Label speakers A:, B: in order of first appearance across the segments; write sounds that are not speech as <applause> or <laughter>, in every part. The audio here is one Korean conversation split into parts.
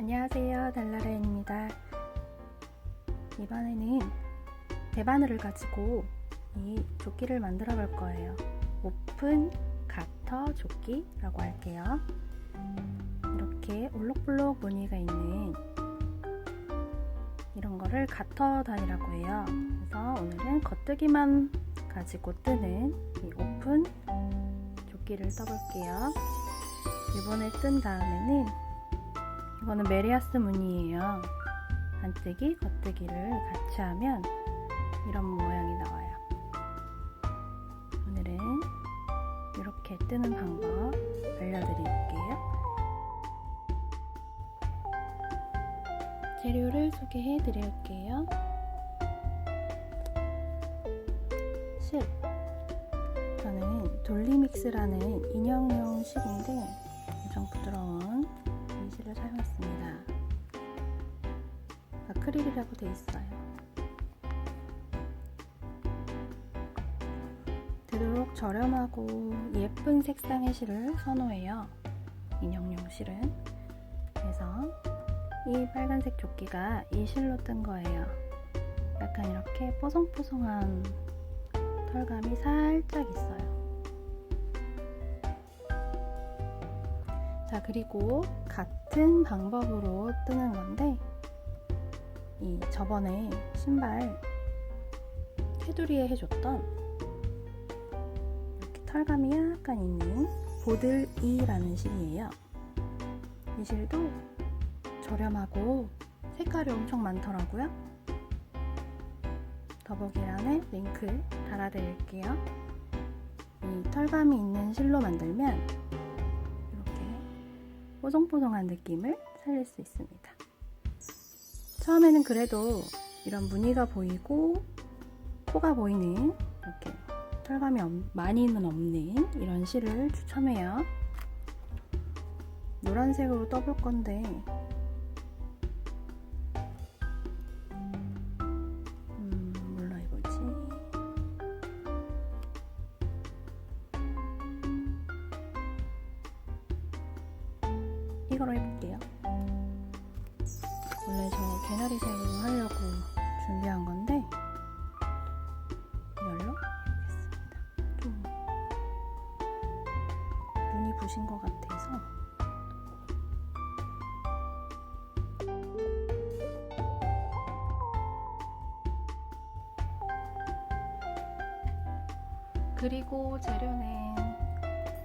A: 안녕하세요 달라라입니다 이번에는 대바늘을 가지고 이 조끼를 만들어 볼 거예요 오픈 가터 조끼라고 할게요 이렇게 올록볼록 무늬가 있는 이런 거를 가터 단이라고 해요 그래서 오늘은 겉뜨기만 가지고 뜨는 이 오픈 조끼를 떠볼게요 이번에 뜬 다음에는 이거는 메리아스 무늬예요. 안뜨기, 겉뜨기를 같이 하면 이런 모양이 나와요. 오늘은 이렇게 뜨는 방법 알려드릴게요. 재료를 소개해 드릴게요. 실 저는 돌리믹스라는 인형용 실인데 엄청 부드러운 소재를 사용했습니다. 아크릴이라고 되어 있어요. 되도록 저렴하고 예쁜 색상의 실을 선호해요. 인형용 실은. 그래서 이 빨간색 조끼가 이 실로 뜬 거예요. 약간 이렇게 뽀송뽀송한 털감이 살짝 있어요. 자, 그리고 각 같은 방법으로 뜨는 건데 이 저번에 신발 테두리에 해줬던 이렇게 털감이 약간 있는 보들이라는 실이에요. 이 실도 저렴하고 색깔이 엄청 많더라고요. 더보기란에 링크 달아드릴게요. 이 털감이 있는 실로 만들면 뽀송뽀송한 느낌을 살릴 수 있습니다. 처음에는 그래도 이런 무늬가 보이고 코가 보이는 이렇게 털감이 많이는 없는 이런 실을 추첨해요. 노란색으로 떠볼 건데 채식으로 해볼게요. 원래 저 개나리색으로 하려고 준비한 건데 열로 해보겠습니다. 또 눈이 부신 것 같아서 그리고 재료는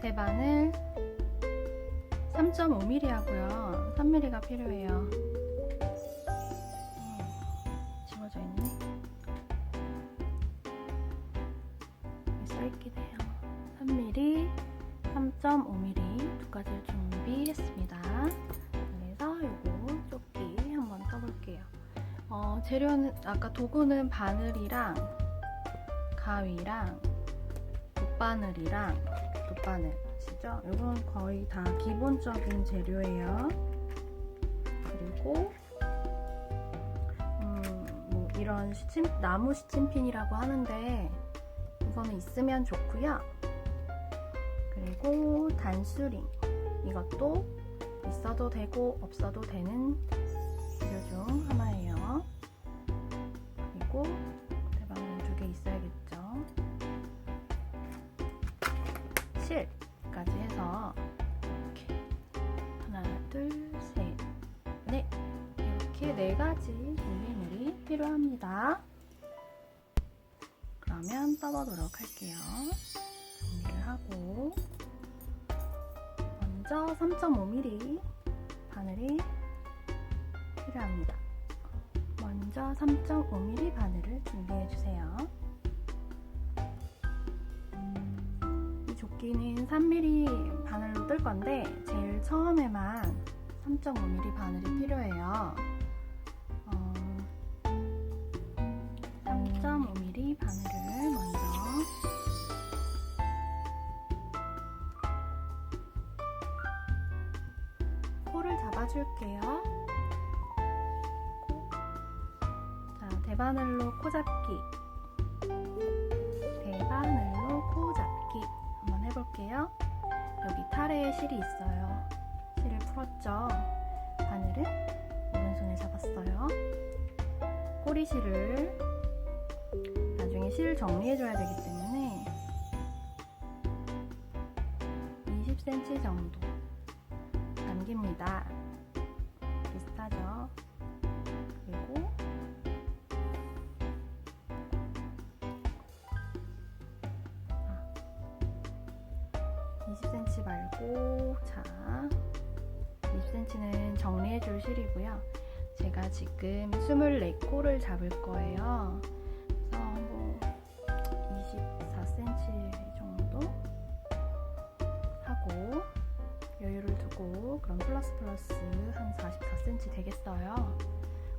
A: 대마늘, 3.5mm 하고요 3mm가 필요해요 음, 집어져 있네 써있긴 해요 3mm 3.5mm 두 가지를 준비했습니다 그래서 요거 조끼 한번 떠볼게요 어, 재료는 아까 도구는 바늘이랑 가위랑 돗바늘이랑 돗바늘 있죠? 이건 거의 다 기본적인 재료예요. 그리고 음, 뭐 이런 시침, 나무 시침핀이라고 하는데 이거는 있으면 좋고요. 그리고 단수링 이것도 있어도 되고 없어도 되는 재료 중 하나예요. 그리고 대박은두개 있어야겠죠. 실 해서 아, 이렇게 하나, 둘, 셋, 넷 네. 이렇게 네 가지 준비물이 필요합니다. 그러면 떠보도록 할게요. 준비를 하고 먼저 3.5mm 바늘이 필요합니다. 먼저 3.5mm 바늘을 준비해 주세요. 두께는 3mm 바늘로 뜰 건데 제일 처음에만 3.5mm 바늘이 필요해요. 어, 3.5mm 바늘을 먼저 코를 잡아줄게요. 자, 대바늘로 코 잡기. 대바늘로 볼게요 여기 타래에 실이 있어요. 실을 풀었죠. 바늘을 오른손에 잡았어요. 꼬리실을 나중에 실을 정리해줘야 되기 때문에 20cm 정도 남깁니다. 스펀는 정리해 줄 실이고요. 제가 지금 24코를 잡을 거예요. 그래서 뭐 24cm 정도 하고 여유를 두고 그럼 플러스 플러스 한 44cm 되겠어요.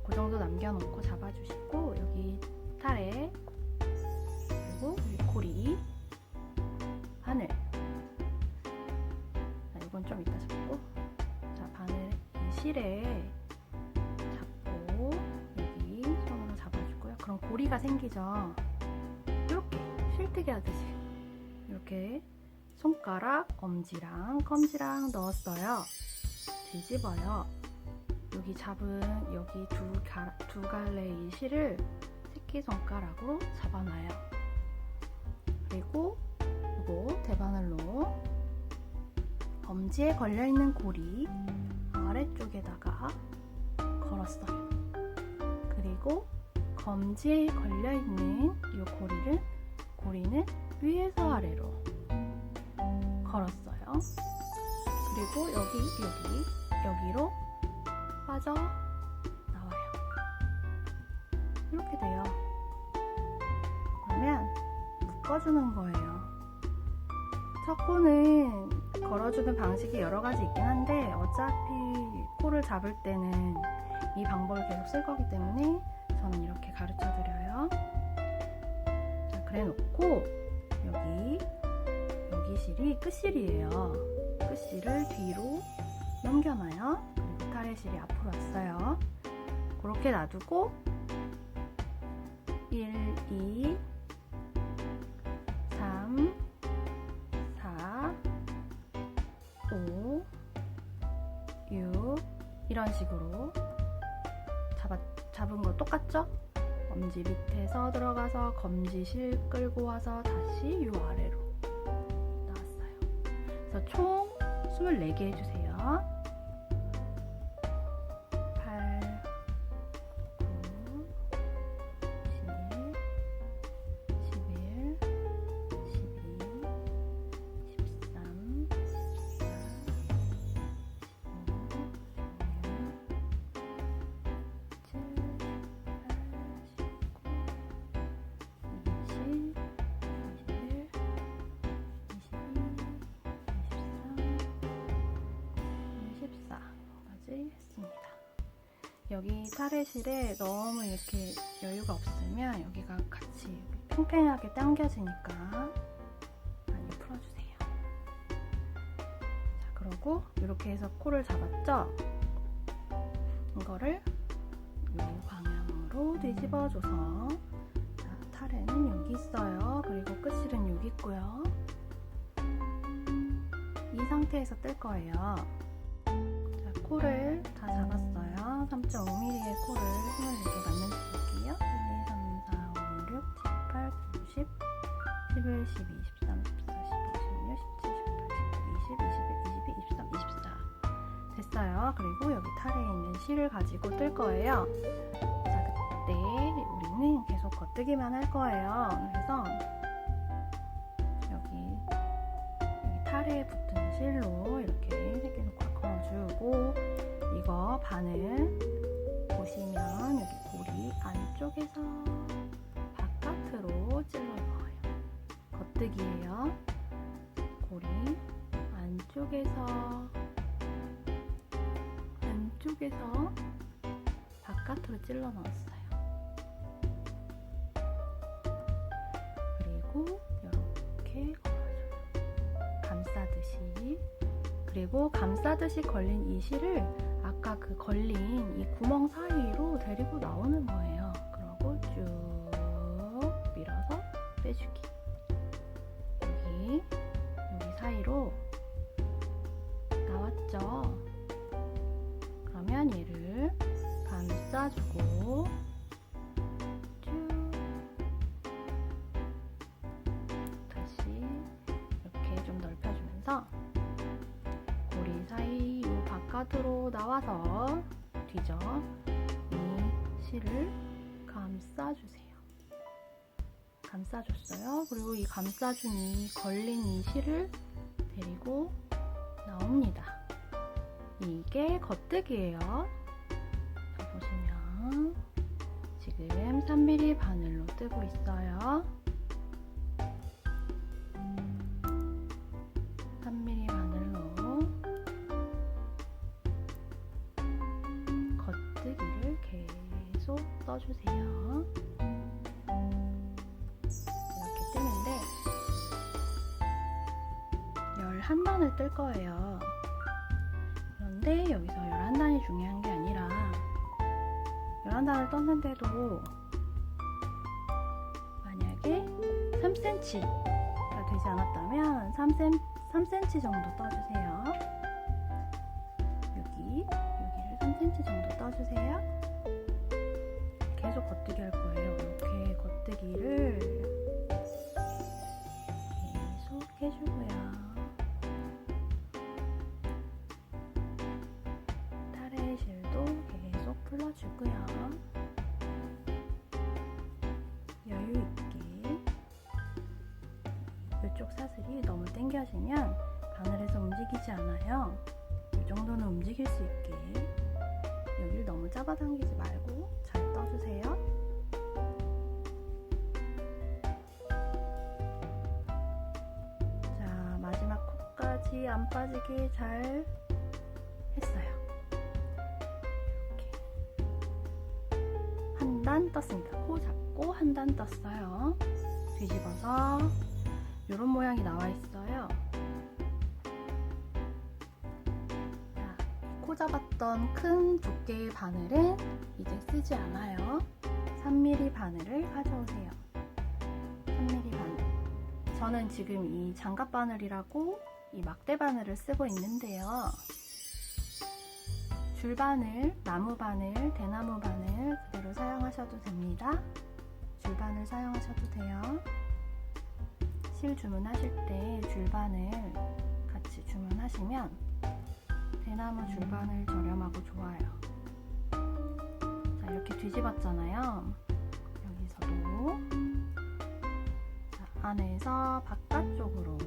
A: 그 정도 남겨놓고 잡아주시고 여기 탈에 그리고 위코리 실트가 생기죠. 이렇게 실트기 하듯이 이렇게 손가락, 엄지랑 검지랑 넣었어요. 뒤집어요. 여기 잡은 여기 두, 가, 두 갈래 이 실을 새끼손가락으로 잡아놔요. 그리고 이거 대바늘로 엄지에 걸려있는 고리 아래쪽에다가 걸었어요. 그리고 검지에 걸려있는 이 고리를 고리는 위에서 아래로 걸었어요. 그리고 여기 여기 여기로 빠져 나와요. 이렇게 돼요. 그러면 묶어주는 거예요. 첫 코는 걸어주는 방식이 여러 가지 있긴 한데 어차피 코를 잡을 때는 이 방법을 계속 쓸 거기 때문에 저는 이렇게 가르쳐 드려요. 그래 놓고 여기 여기 실이 끝실이에요. 끝실을 뒤로 넘겨놔요. 그리고 타래 실이 앞으로 왔어요. 그렇게 놔두고 1, 2, 3, 4, 5, 6 이런 식으로 똑같죠? 엄지 밑에서 들어가서 검지실 끌고 와서 다시 요 아래로 나왔어요. 그래서 총 24개 해주세요. 여기 타의실에 너무 이렇게 여유가 없으면 여기가 같이 팽팽하게 당겨지니까 많이 풀어주세요. 자, 그러고 이렇게 해서 코를 잡았죠? 이거를 이 방향으로 뒤집어줘서 자, 탈에는 여기 있어요. 그리고 끝실은 여기 있고요. 이 상태에서 뜰 거예요. 자, 코를 다 잡았어요. 3.5mm의 코를 24개 만들어줄게요. 1, 2, 3, 4, 5, 6, 7, 8, 9, 10, 11, 12, 13, 14, 15, 16, 17, 18, 19, 20, 21, 22, 23, 24 됐어요. 그리고 여기 탈에 있는 실을 가지고 뜰 거예요. 자, 그때 우리는 계속 겉뜨기만 할 거예요. 그래서 여기, 여기 탈에 붙은 실로 이렇게 계속 걸어주고 바늘 보시면 여기 고리 안쪽에서 바깥으로 찔러 넣어요. 겉뜨기예요. 고리 안쪽에서 안쪽에서 바깥으로 찔러 넣었어요. 그리고 이렇게 걸어줘요. 감싸듯이 그리고 감싸듯이 걸린 이 실을 아까 그 걸린 이 구멍 사이로 데리고 나오는 거예요. 뒤져 이 실을 감싸주세요. 감싸줬어요. 그리고 이 감싸준 이 걸린 이 실을 데리고 나옵니다. 이게 겉뜨기예요. 보시면 지금 3mm 바늘로 뜨고 있어요. 써주세요. 이렇게 뜨는데 1 1단을뜰 거예요. 그런데 여기서 11단이 중요한 게 아니라 11단을 떴는데도 만약에 3cm가 되지 않았다면 3cm, 3cm 정도 떠주세요. 여기, 여기를 3cm 정도 떠주세요. 계속 겉뜨기 할 거예요. 이렇게 겉뜨기를 계속 해주고요. 탈의 실도 계속 풀러주고요. 여유 있게 이쪽 사슬이 너무 당겨지면 바늘에서 움직이지 않아요. 이 정도는 움직일 수 있게 여기를 너무 잡아당기지 말고 떠주세요. 자, 마지막 코까지 안 빠지게 잘 했어요. 이렇게. 한단 떴습니다. 코 잡고 한 단 떴어요. 뒤집어서 이런 모양이 나와 있어요. 꽂아봤던 큰 두께의 바늘은 이제 쓰지 않아요. 3mm 바늘을 가져오세요. 3mm 바늘. 저는 지금 이 장갑 바늘이라고 이 막대 바늘을 쓰고 있는데요. 줄 바늘, 나무 바늘, 대나무 바늘 그대로 사용하셔도 됩니다. 줄 바늘 사용하셔도 돼요. 실 주문하실 때 줄 바늘 같이 주문하시면 대나무 줄바을 저렴하고 좋아요. 자, 이렇게 뒤집었잖아요. 여기서도 자, 안에서 바깥쪽으로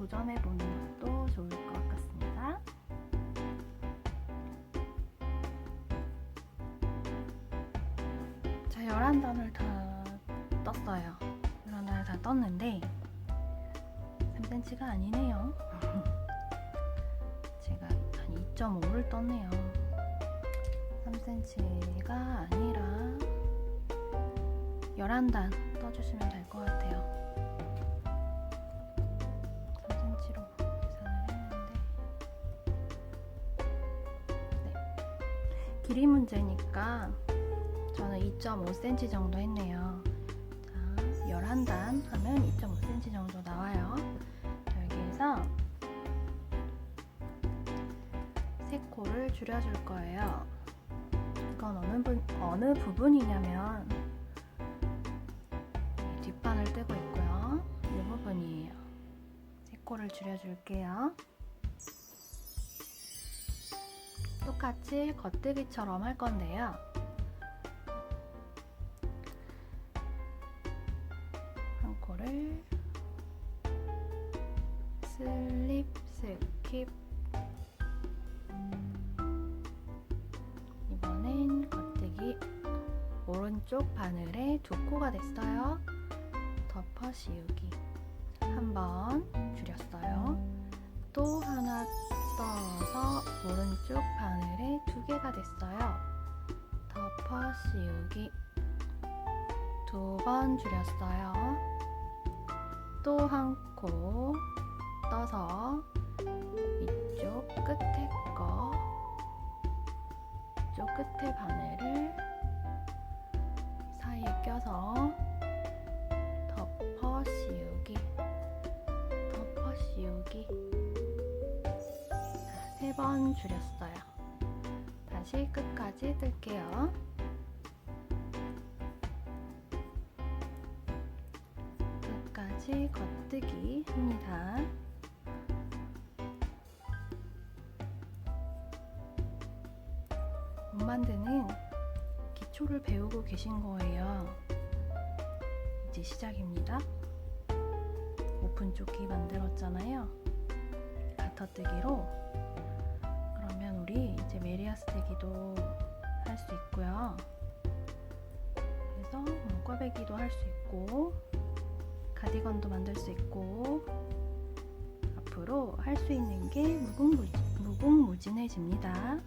A: 도전해보는 것도 좋을 것 같습니다. 자, 11단을 다 떴어요. 11단을 다 떴는데 3cm가 아니네요. <laughs> 제가 한 2.5를 떴네요. 3cm가 아니라 11단 떠주시면 될 것 같아요. 길이 문제니까 저는 2.5cm 정도 했네요. 자, 11단 하면 2.5cm 정도 나와요. 여기에서 3코를 줄여줄 거예요. 이건 어느, 부, 어느 부분이냐면 뒷판을 떼고 있고요. 이 부분이에요. 3코를 줄여줄게요. 똑같이 겉뜨기처럼 할 건데요. 한 코를 슬립, 스킵 이번엔 겉뜨기 오른쪽 바늘에 두 코가 됐어요. 덮어 씌우기 한 번 줄였어요. 또 하나 떠서 오른쪽 바늘에 두 개가 됐어요. 덮어 씌우기 두 번 줄였어요. 또 한 코 떠서 이쪽 끝에 거 이쪽 끝에 바늘을 사이에 껴서 덮어 씌우기 덮어 씌우기 번 줄였어요. 다시 끝까지 뜰게요. 끝까지 겉뜨기 합니다. 못 만드는 기초를 배우고 계신 거예요. 이제 시작입니다. 오픈 조끼 만들었잖아요. 가터뜨기로 얼굴이 제 메리아스 되기도 할 수 있고요. 그래서 꽈배기도 할 수 있고 가디건도 만들 수 있고 앞으로 할 수 있는 게 무궁무진해집니다.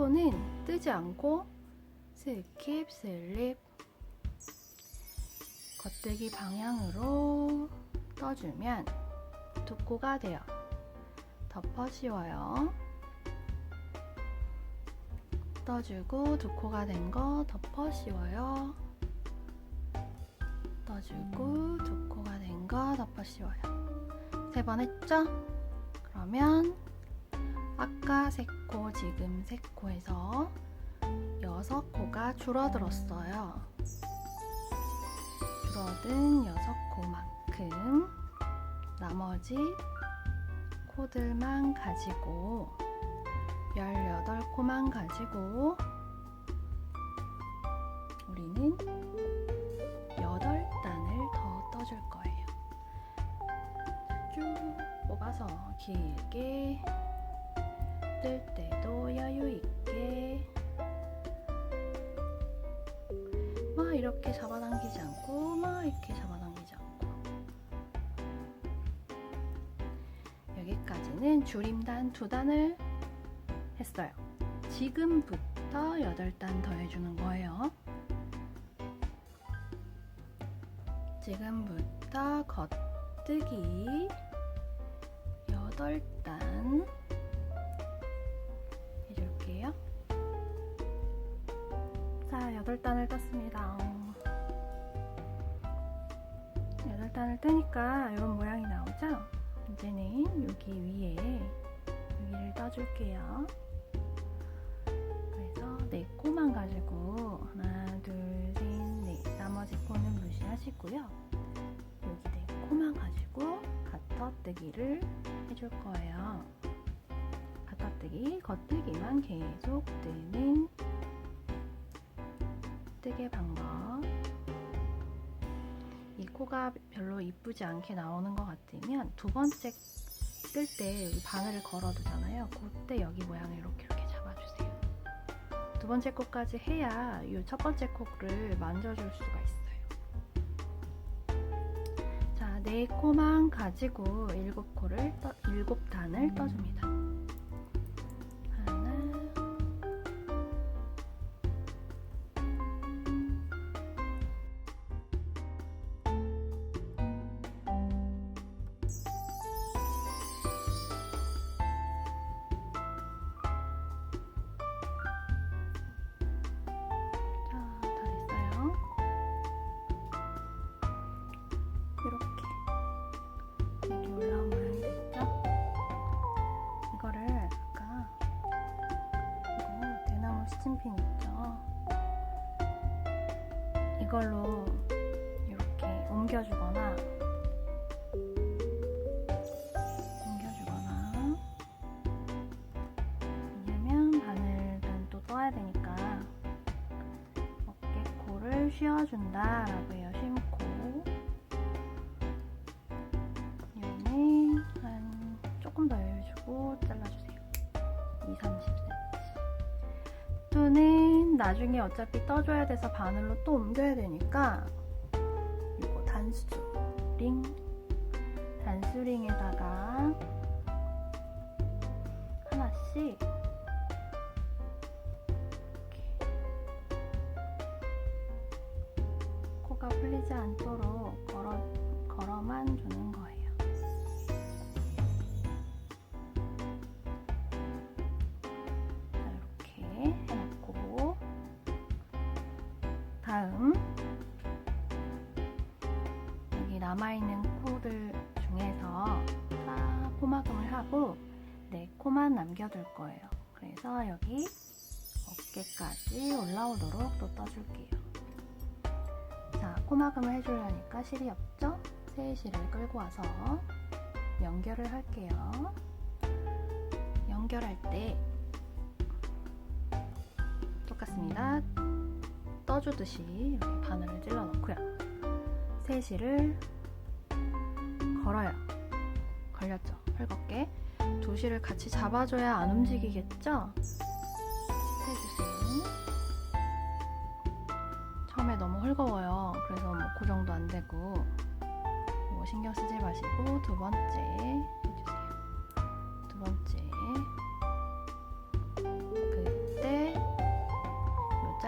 A: 요거는 뜨지 않고 스킵, 슬립, 겉뜨기 방향으로 떠주면 두코가 돼요. 덮어 씌워요. 떠주고 두코가 된 거 덮어 씌워요. 떠주고 두코가 된 거 덮어 씌워요. 세 번 했죠? 그러면 아까 색 코, 지금 세 코에서 여섯 코가 줄어들었어요. 줄어든 여섯 코만큼 나머지 코들만 가지고 18코만 가지고 우리는 8단을 더 떠줄 거예요. 쭉 뽑아서 길게 뜰 때도 여유 있게 막 이렇게 잡아당기지 않고 막 이렇게 잡아당기지 않고 여기까지는 줄임단 두 단을 했어요. 지금부터 8단 더해주는 거예요. 지금부터 겉뜨기 8단 테니까 이런 모양이 나오죠? 이제는 여기 위에 여기를 떠줄게요. 그래서 네 코만 가지고 하나, 둘, 셋, 넷 나머지 코는 무시하시고요. 여기 네 코만 가지고 가터뜨기를 해줄 거예요. 가터뜨기, 겉뜨기만 계속 뜨는 뜨개 방법 코가 별로 이쁘지 않게 나오는 것 같으면 두 번째 뜰때 바늘을 걸어두잖아요. 그때 여기 모양을 이렇게 이렇게 잡아주세요. 두 번째 코까지 해야 이 첫 번째 코를 만져줄 수가 있어요. 자, 네 코만 가지고 일곱 코를 떠, 일곱 단을 떠줍니다. 걸로 이렇게 옮겨주거나 옮겨주거나 왜냐면 바늘은 또 떠야 되니까 어깨코를 쉬어준다 라고 해요 쉼코 여기는 한 조금 더열유주고 잘라주세요 2, 30 나중에 어차피 떠줘야 돼서 바늘로 또 옮겨야 되니까 다음 여기 남아있는 코들 중에서 다 포마금을 하고 네 코만 남겨둘 거예요. 그래서 여기 어깨까지 올라오도록 또 떠줄게요. 자, 코마금을 해주려니까 실이 없죠? 새 실을 끌고 와서 연결을 할게요. 연결할 때 똑같습니다. 떠주듯이 이렇게 바늘을 찔러 넣고요. 3시를 걸어요. 걸렸죠? 헐겁게. 2시를 같이 잡아줘야 안 움직이겠죠? 해주세요. 처음에 너무 헐거워요. 그래서 뭐 고정도 그 안 되고 뭐 신경 쓰지 마시고 두 번째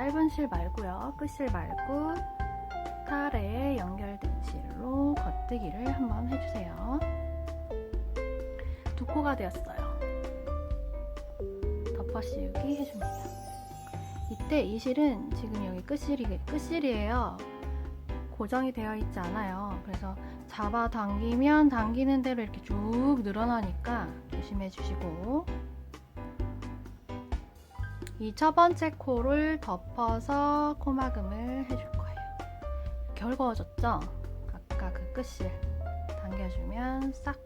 A: 짧은 실 말고요. 끝 실 말고 타레에 연결된 실로 겉뜨기를 한번 해주세요. 두 코가 되었어요. 덮어씌우기 해줍니다. 이때 이 실은 지금 여기 끝실이, 끝실이에요. 고정이 되어 있지 않아요. 그래서 잡아 당기면 당기는 대로 이렇게 쭉 늘어나니까 조심해 주시고 이첫 번째 코를 덮어서 코막음을 해줄 거예요. 결거워졌죠? 아까 그 끝실 당겨주면 싹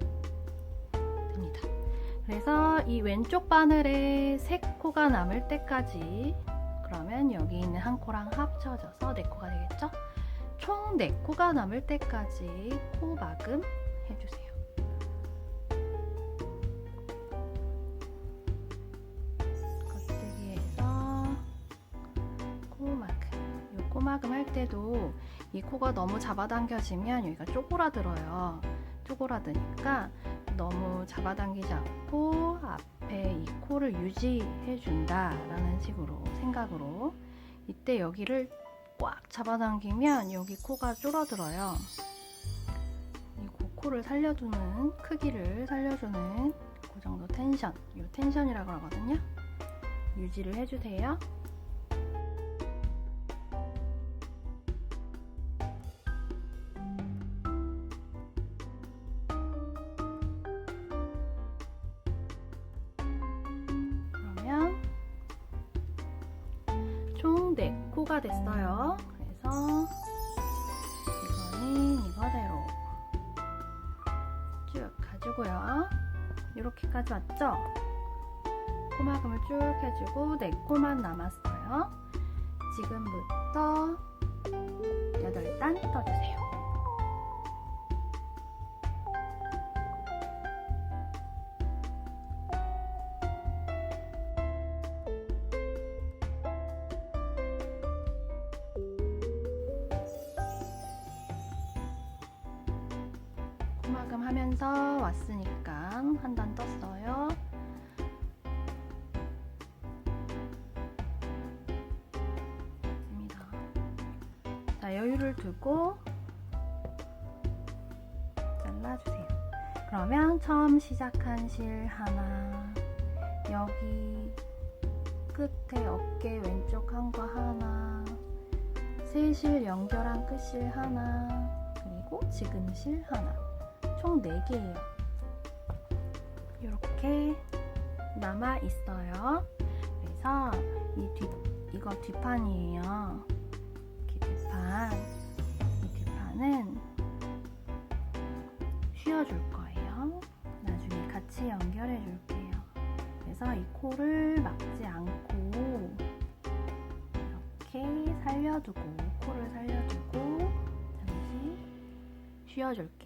A: 됩니다. 그래서 이 왼쪽 바늘에 세 코가 남을 때까지 그러면 여기 있는 한 코랑 합쳐져서 네 코가 되겠죠? 총 네 코가 남을 때까지 코 막음 해주세요. 가만큼할 때도 이 코가 너무 잡아당겨지면 여기가 쪼그라들어요. 쪼그라드니까 너무 잡아당기지 않고 앞에 이 코를 유지해준다라는 식으로 생각으로 이때 여기를 꽉 잡아당기면 여기 코가 줄어들어요. 이 코를 살려주는 크기를 살려주는 그 정도 텐션, 이 텐션이라고 하거든요. 유지를 해주세요. 마금마금 하면서 왔으니까 한 단 떴어요. 자, 여유를 두고 잘라주세요. 그러면 처음 시작한 실 하나, 여기 끝에 어깨 왼쪽 한 거 하나, 세 실 연결한 끝 실 하나, 그리고 지금 실 하나. 총 4개예요. 이렇게 남아 있어요. 그래서 이 뒷, 이거 뒷판이에요. 이 뒷판. 이 뒷판은 씌워줄 거예요. 나중에 같이 연결해 줄게요. 그래서 이 코를 막지 않고 이렇게 살려두고 코를 살려두고 잠시 쉬어줄게요